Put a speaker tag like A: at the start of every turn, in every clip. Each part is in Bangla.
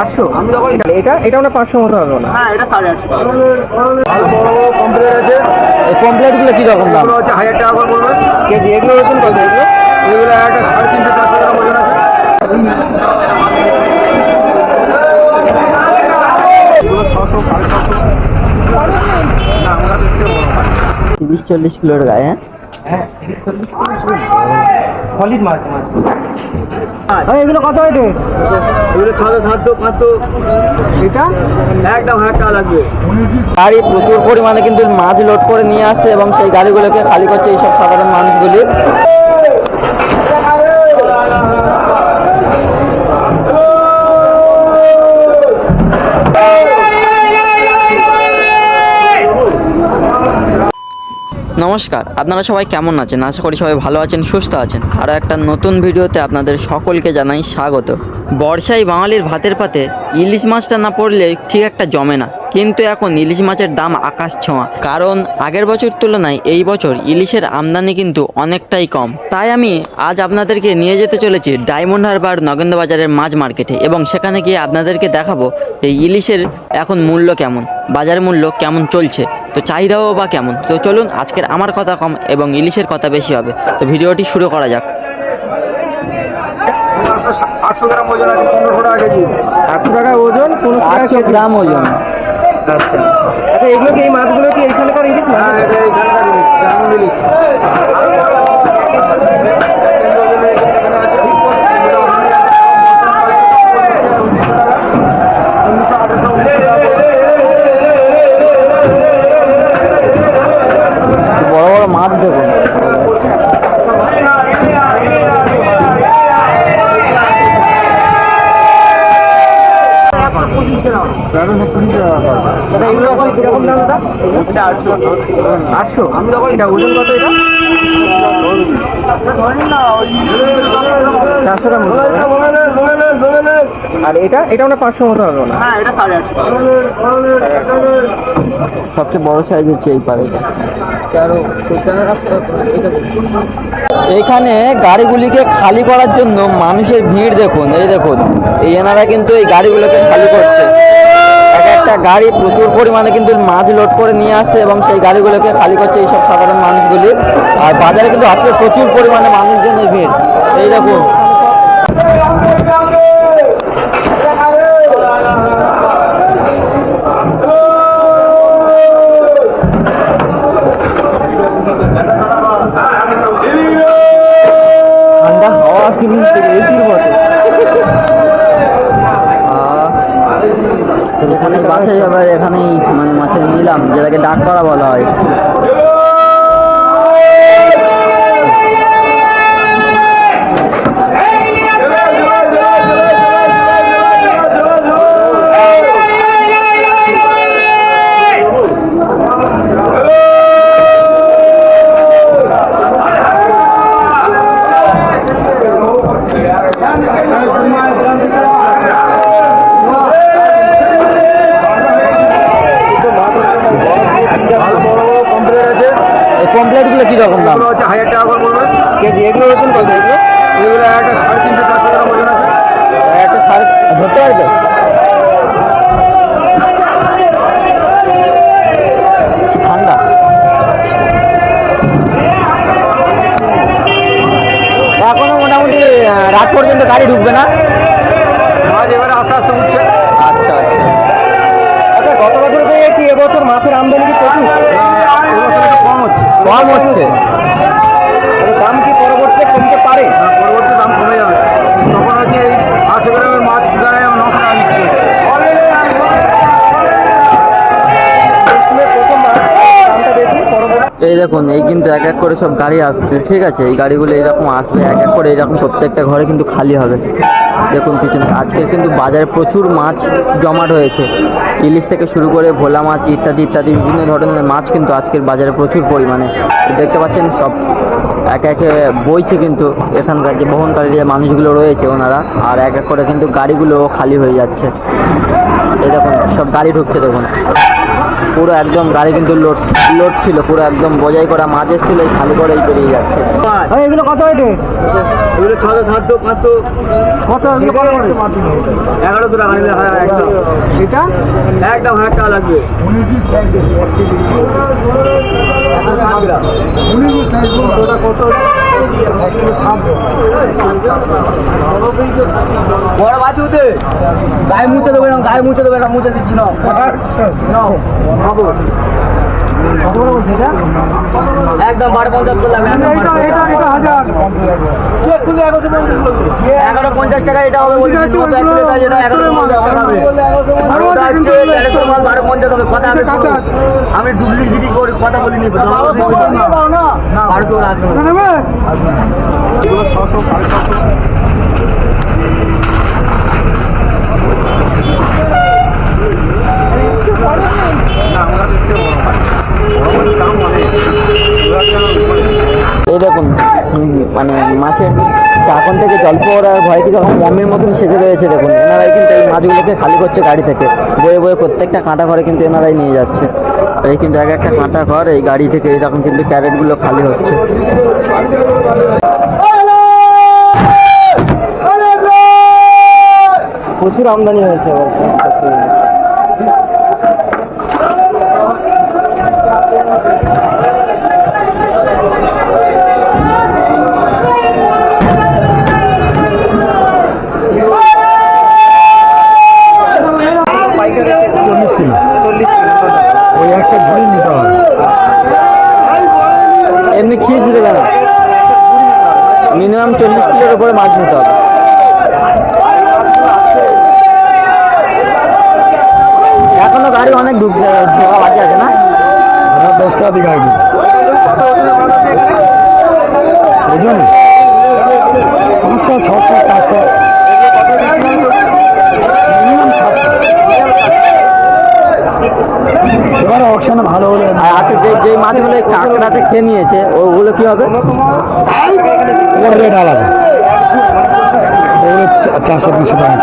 A: আটশো? এটা এটা মানে পাঁচশো মতো হবে না।
B: হ্যাঁ এটা সাড়ে আটশো।
A: কমপ্লেট আছে?
C: এই কমপ্লেটগুলো কীরকম দাম?
A: হচ্ছে হাজার টাকা করে পড়বে কেজি এগুলো ওজন কত এগুলো? এগুলো একটা সাড়ে তিনশো চারশো গ্রাম ওজন আছে ছশো সাড়ে ছশো।
C: তিরিশ চল্লিশ কিলোর গায়ে হ্যাঁ?
A: হ্যাঁ তিরিশ চল্লিশ সলিড মাছ মাছ এগুলো কত ওয়েটে
B: এগুলো ছশো সাতশো পাঁচশো
A: এটা?
B: একদম হাজার লাগবে।
C: গাড়ি প্রচুর পরিমাণে কিন্তু মাছ লোড করে নিয়ে আসছে এবং সেই গাড়িগুলোকে খালি করছে এইসব সাধারণ মানুষগুলি। নমস্কার, আপনারা সবাই কেমন আছেন? আশা করি সবাই ভালো আছেন, সুস্থ আছেন। আরও একটা নতুন ভিডিওতে আপনাদের সকলকে জানাই স্বাগত। বর্ষায় বাঙালির ভাতের পাতে ইলিশ মাছটা না পড়লে ঠিক একটা জমে না। কিন্তু এখন ইলিশ মাছের দাম আকাশ ছোঁয়া। কারণ আগের বছর তুলনায় এই বছর ইলিশের আমদানি কিন্তু অনেকটাই কম। তাই আমি আজ আপনাদেরকে নিয়ে যেতে চলেছি ডায়মন্ড হারবার নগেন্দ্র বাজারের মাছ মার্কেটে এবং সেখানে গিয়ে আপনাদেরকে দেখাবো এই ইলিশের এখন মূল্য কেমন, বাজার মূল্য কেমন চলছে, তো চাহিদাও বা কেমন। তো চলুন আজকের আমার কথা কম এবং ইলিশের কথা বেশি হবে। তো ভিডিওটি শুরু করা যাক।
A: আটশো গ্রাম ওজন আছে পনেরোশো টাকা কেজি। আটশো টাকা ওজন পনেরোশো
C: আটশো গ্রাম ওজন।
A: আচ্ছা। আচ্ছা এগুলো কি এই মাছগুলো কি এখানকার ইলিশ হ্যাঁ এটা এখানকার ইলিশ ডায়মন্ড ইলিশ এগুলো এখন কীরকম দাম দাদা
B: এটা আটশো।
A: আটশো? আমি তখন এটা ওজন কত এটা? চারশো গ্রাম? আর এটা? এটা মানে পাঁচশো মতো হবে না
B: হ্যাঁ।
C: সবচেয়ে বড় সাইজ হচ্ছে এই পাড়িটা এইখানে গাড়িগুলিকে খালি করার জন্য মানুষের ভিড় দেখুন এই দেখুন। এই এনারা কিন্তু এই গাড়িগুলোকে খালি করছে। এক একটা গাড়ি প্রচুর পরিমাণে কিন্তু মাছ লোড করে নিয়ে আসছে এবং সেই গাড়িগুলোকে খালি করছে এইসব সাধারণ মানুষগুলি। আর বাজারে কিন্তু আজকে প্রচুর পরিমাণে মানুষজনের ভিড়। এই দেখুন রাত পর্যন্ত গাড়ি ঢুকবে না।
A: এবারে আস্তে আস্তে উঠছে।
C: আচ্ছা আচ্ছা।
A: আচ্ছা গত বছর থেকে কি এবছর মাছের আমদানি কি প্রচুর? এবছর কম হচ্ছে।
C: কম হচ্ছে।
A: আচ্ছা দাম কি পরবর্তীতে কমতে পারে? পরবর্তী দাম কমে যাবে। তখন হচ্ছে এই আটশো গ্রামের মাছ প্রায় নশো টাকা
C: এই দেখুন, এই কিন্তু এক এক করে সব গাড়ি আসছে, ঠিক আছে? এই গাড়িগুলো এইরকম আসবে, এক এক করে এইরকম প্রত্যেকটা ঘরে কিন্তু খালি হবে। দেখুন পিছনে আজকের কিন্তু বাজারে প্রচুর মাছ জমাট হয়েছে। ইলিশ থেকে শুরু করে ভোলা মাছ ইত্যাদি ইত্যাদি, বিভিন্ন ধরনের মাছ কিন্তু আজকের বাজারে প্রচুর পরিমাণে। দেখতে পাচ্ছেন সব, একে একে বইছে কিন্তু এখানকার যে বহনকারী যে মানুষগুলো রয়েছে ওনারা, আর এক এক করে কিন্তু গাড়িগুলো খালি হয়ে যাচ্ছে। এই দেখুন, সব গাড়ি ঢুকছে দেখুন। পুরো একদম গাড়ি কিন্তু লোড লোড ছিল পুরো একদম বোঝাই করা মাছ এসেছিল এই খালি করেই বেরিয়ে যাচ্ছে।
A: এগুলো কত ওইটে
B: এগুলো ছশো সাতশো পাঁচশো।
A: কত?
B: এগারোশো টাকা নিলে হ্যাঁ একদম।
A: এটা?
B: একদম হাজার টাকা লাগবে।
A: কত?
B: বড় বাজি দে গায়ে মুছে দেবে না গায়ে মুছে দেবে না মুছে দিচ্ছি না। একদম বারো পঞ্চাশ এগারো টাকা এটা হবে বারো পঞ্চাশ কথা আমি ডুপ্লিকেট করে কথা বলিনি
A: বারোশো
B: আসবে
C: দেখুন হুম, মানে মাছের চাকন থেকে জল পড়ার ভয় কি রকম মমের মতন সেজে রয়েছে দেখুন। এনারাই কিন্তু এই মাছগুলোকে খালি করছে গাড়ি থেকে। বয়ে বয়ে প্রত্যেকটা কাঁটা ঘরে কিন্তু এনারাই নিয়ে যাচ্ছে। এই কিন্তু এক একটা কাঁটা ঘর, এই গাড়ি থেকে এরকম কিন্তু ক্যারেটগুলো খালি হচ্ছে। প্রচুর আমদানি হয়েছে এখনও অনেক ঢোকা বাকি আছে না?
A: রাত দশটার দিকে আসবে বুঝুন? পাঁচশো ছশো চারশো। এবারে অকশানে ভালো হলে
C: আচ্ছা যে যে মাছগুলো কাঁকড়াতে খেয়ে নিয়েছে ওগুলো কি হবে?
A: ওর রেট আলাদা। ওগুলো চারশো দুশো টাকা।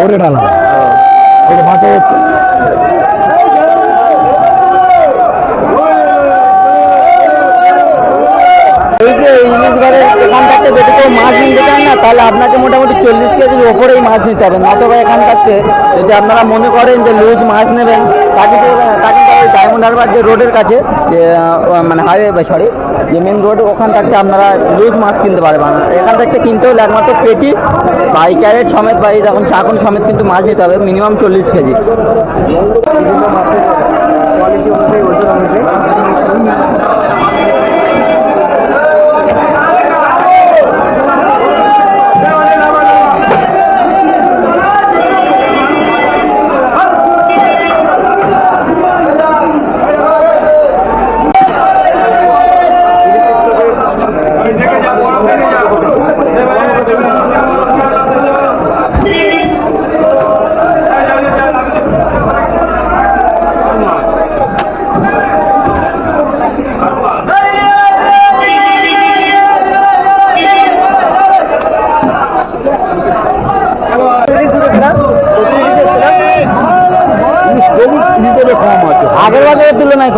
A: ওর রেট আলাদা। ওটা বাঁচা যাচ্ছে
C: এই যে ইলিশ ঘরে এখানটাতে যদি মাছ নিয়ে তাহলে আপনাকে মোটামুটি চল্লিশ কেজির ওপরেই মাছ নিতে হবে। নতবা এখান থাকতে যদি আপনারা মনে করেন যে লুজ মাছ নেবেন, তাকে তাকে ডায়মন্ড হারবার যে রোডের কাছে, যে মানে হাইওয়ে সরি যে মেন রোড ওখান থাকতে আপনারা লুজ মাছ কিনতে পারবেন। এখান থেকে কিনতে হলে একমাত্র পেটি বা এই ক্যারেট সমেত বা এই যখন চাকুন সমেত কিন্তু মাছ নিতে হবে মিনিমাম চল্লিশ কেজি।
A: মাছের কোয়ালিটি অনুযায়ী।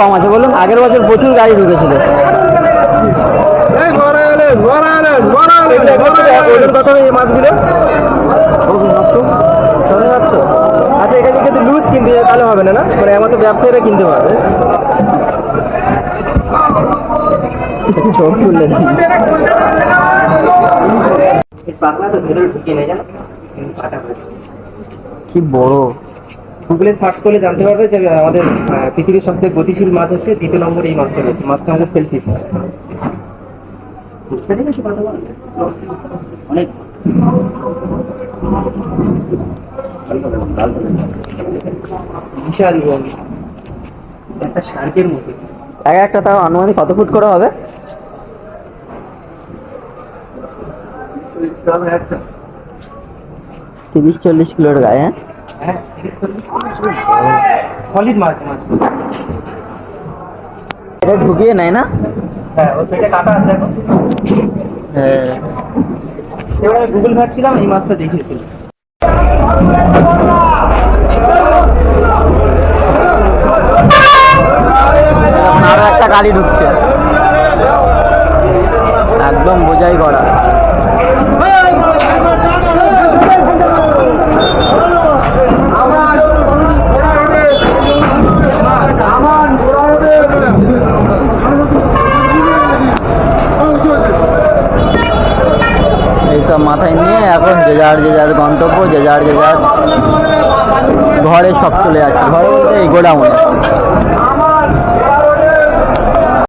A: কম আছে
C: বলুন আগের বছর প্রচুর গাড়ি ঢুকেছিল।
A: আচ্ছা এখানে কিন্তু লুজ কিনতে তাহলে হবে না না? মানে আমার তো ব্যবসায়ীরা কিনতে পারবে।
C: চোখ তুললে কি বড়
A: গুগলে সার্চ করলে জানতে পারবে যে আমাদের পৃথিবীর সবথেকে গতিশীল মাছ হচ্ছে দ্বিতীয় নম্বরে এই মাছটা রয়েছে। মাছটা হচ্ছে সেলফিস
B: অনেক।
A: বিশাল
B: একটা শার্কের মতো।
C: এক একটা তাও আনুমানিক কত ফুট করে হবে? তিরিশ চল্লিশ কিলোর গায়ে হ্যাঁ?
A: সলিড
C: এটা ঢুকিয়ে নেয় না?
A: হ্যাঁ গুগল ঘাটছিলাম এই মাছটা দেখিয়েছিলাম আরও একটা
C: গাড়ি ঢুকছে। একদম বোঝাই করা। যার যে যার গন্তব্য, যে যার যে যার ঘরে সব চলে যাচ্ছে। ঘরে বলতে এই গোডাউনে